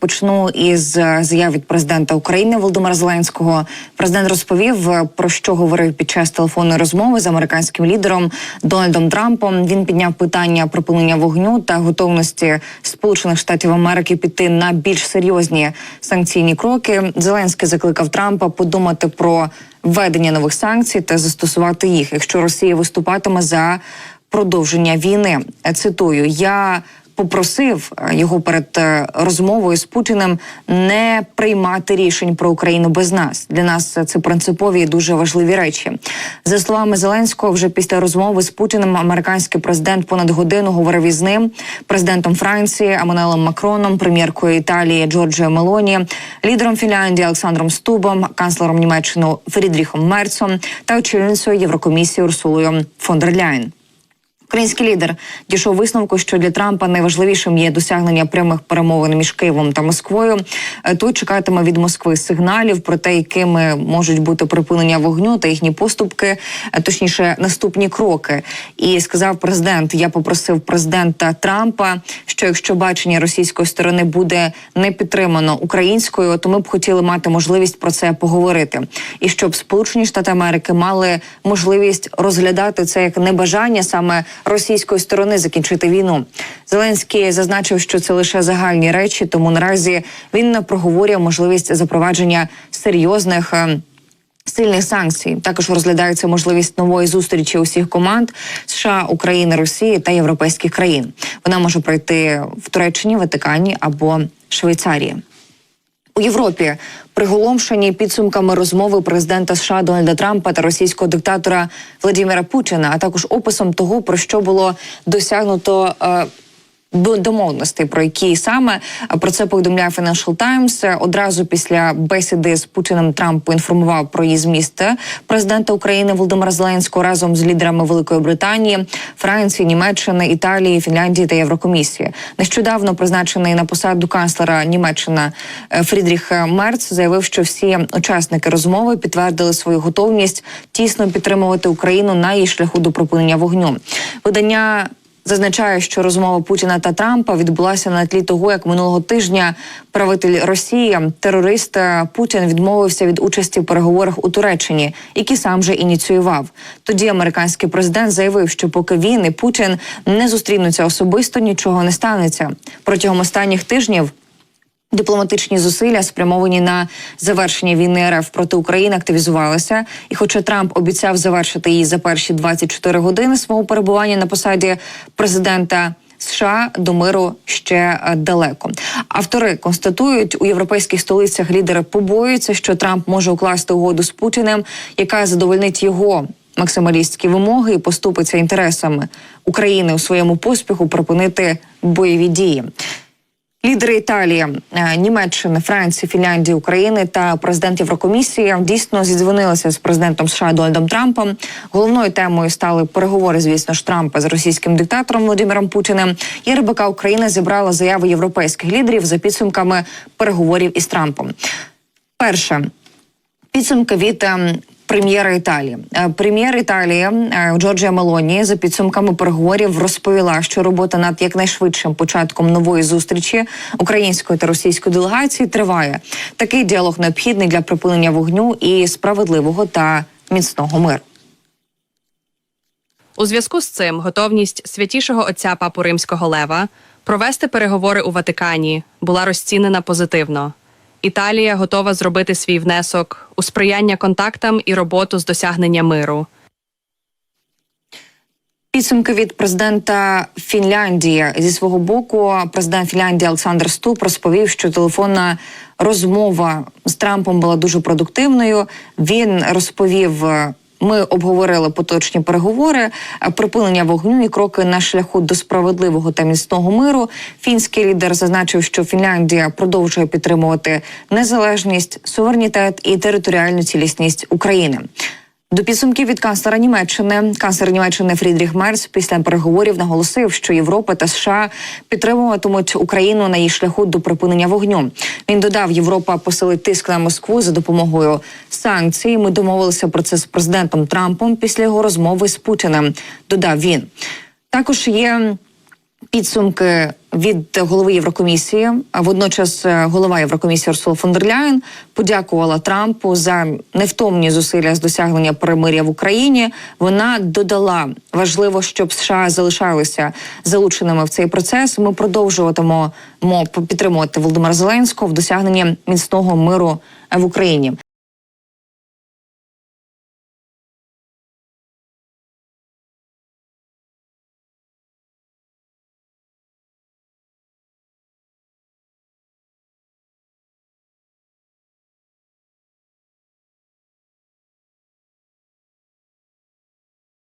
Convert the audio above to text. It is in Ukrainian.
почну із е, заяв від президента України Володимира Зеленського. Президент розповів е, про що говорив під час телефонної розмови з американським лідером Дональдом Трампом. Він підняв питання припинення вогню та готовності Сполучених Штатів Америки піти на більш серйозні санкційні кроки. Зеленський закликав Трампа подумати про введення нових санкцій та застосувати їх, якщо Росія виступатиме за продовження війни. Е, Цитую: я попросив е, його перед е, розмовою з Путіним не приймати рішень про Україну без нас. Для нас це принципові і дуже важливі речі. За словами Зеленського, вже після розмови з Путіним американський президент понад годину говорив із ним, президентом Франції Еммануелем Макроном, прем'єркою Італії Джорджіо Мелоні, лідером Фінляндії Олександром Стубом, канцлером Німеччини Фрідріхом Мерцом та очільницею Єврокомісії Урсулою фон дер Ляйн. Український лідер дійшов висновку, що для Трампа найважливішим є досягнення прямих перемовин між Києвом та Москвою. Е, Той чекатиме від Москви сигналів про те, якими можуть бути припинення вогню та їхні поступки, е, точніше, наступні кроки. І сказав президент: я попросив президента Трампа, що якщо бачення російської сторони буде не підтримано українською, то ми б хотіли мати можливість про це поговорити, і щоб Сполучені Штати Америки мали можливість розглядати це як небажання саме російської сторони закінчити війну. Зеленський зазначив, що це лише загальні речі, тому наразі він не проговорює можливість запровадження серйозних. е, Сильних санкцій також розглядається можливість нової зустрічі усіх команд США, України, Росії та європейських країн. Вона може пройти в Туреччині, Ватикані або Швейцарії. У Європі приголомшені підсумками розмови президента США Дональда Трампа та російського диктатора Владимира Путіна, а також описом того, про що було досягнуто. Е, до домовленостей, про які саме е, про це повідомляє Financial Times. Е, Одразу після бесіди з Путіним Трамп поінформував про її зміст президента України Володимира Зеленського разом з лідерами Великої Британії, Франції, Німеччини, Італії, Фінляндії та Єврокомісії. Нещодавно призначений на посаду канцлера Німеччина е, Фрідріх Мерц заявив, що всі учасники розмови підтвердили свою готовність тісно підтримувати Україну на її шляху до припинення вогню. Видання Зазначає, що розмова Путіна та Трампа відбулася на тлі того, як минулого тижня правитель Росії, терорист е, Путін відмовився від участі в переговорах у Туреччині, які сам же ініціював. Тоді американський президент заявив, що поки він і Путін не зустрінуться особисто, нічого не станеться. Протягом останніх тижнів Дипломатичні зусилля, спрямовані на завершення війни РФ проти України, активізувалися. І, хоча Трамп обіцяв завершити її за перші 24 години свого перебування на посаді президента. США до миру ще е, далеко. Автори констатують у європейських столицях лідери побоюються, що Трамп може укласти угоду з Путіним, яка задовольнить його максималістські вимоги і поступиться інтересами України у своєму поспіху припинити бойові дії. Лідери Італії, е, Німеччини, Франції, Фінляндії, України та президент Єврокомісії дійсно зідзвонилися з президентом США Дональдом Трампом. Головною темою стали переговори, звісно ж, Трампа з російським диктатором Володимиром Путіним. І РБК України зібрала заяви європейських лідерів за підсумками переговорів із Трампом. Перше підсумки від ем, прем'єра Італії. Е, Прем'єр Італії е, Джорджія Мелоні за підсумками переговорів розповіла, що робота над якнайшвидшим початком нової зустрічі української та російської делегації триває. Такий діалог необхідний для припинення вогню і справедливого та міцного миру. У зв'язку з цим готовність святішого отця Папу Римського Лева провести переговори у Ватикані була розцінена позитивно. Італія готова зробити свій внесок у сприяння контактам і роботу з досягнення миру. Підсумки від президента Фінляндії зі свого боку, президент Фінляндії Олександр Ступ розповів, що телефонна розмова з Трампом була дуже продуктивною. Він розповів. Ми обговорили поточні переговори, е, припинення вогню і кроки на шляху до справедливого та міцного миру. Фінський лідер зазначив, що Фінляндія продовжує підтримувати незалежність, суверенітет і територіальну цілісність України. До підсумків від канцлера Німеччини канцлер Німеччини Фрідріх Мерц після переговорів наголосив, що Європа та США підтримуватимуть Україну на її шляху до припинення вогню. Він додав, Європа посилить тиск на Москву за допомогою санкцій. Ми домовилися про це з президентом Трампом після його розмови з Путіним. Додав він. Також є підсумки від голови Єврокомісії. А водночас е, голова Єврокомісії Урсула фон дер Ляєн подякувала Трампу за невтомні зусилля з досягнення перемир'я в Україні. Вона додала важливо, щоб США залишалися залученими в цей процес. Ми продовжуватимемо підтримувати Володимира Зеленського в досягненні міцного миру в Україні.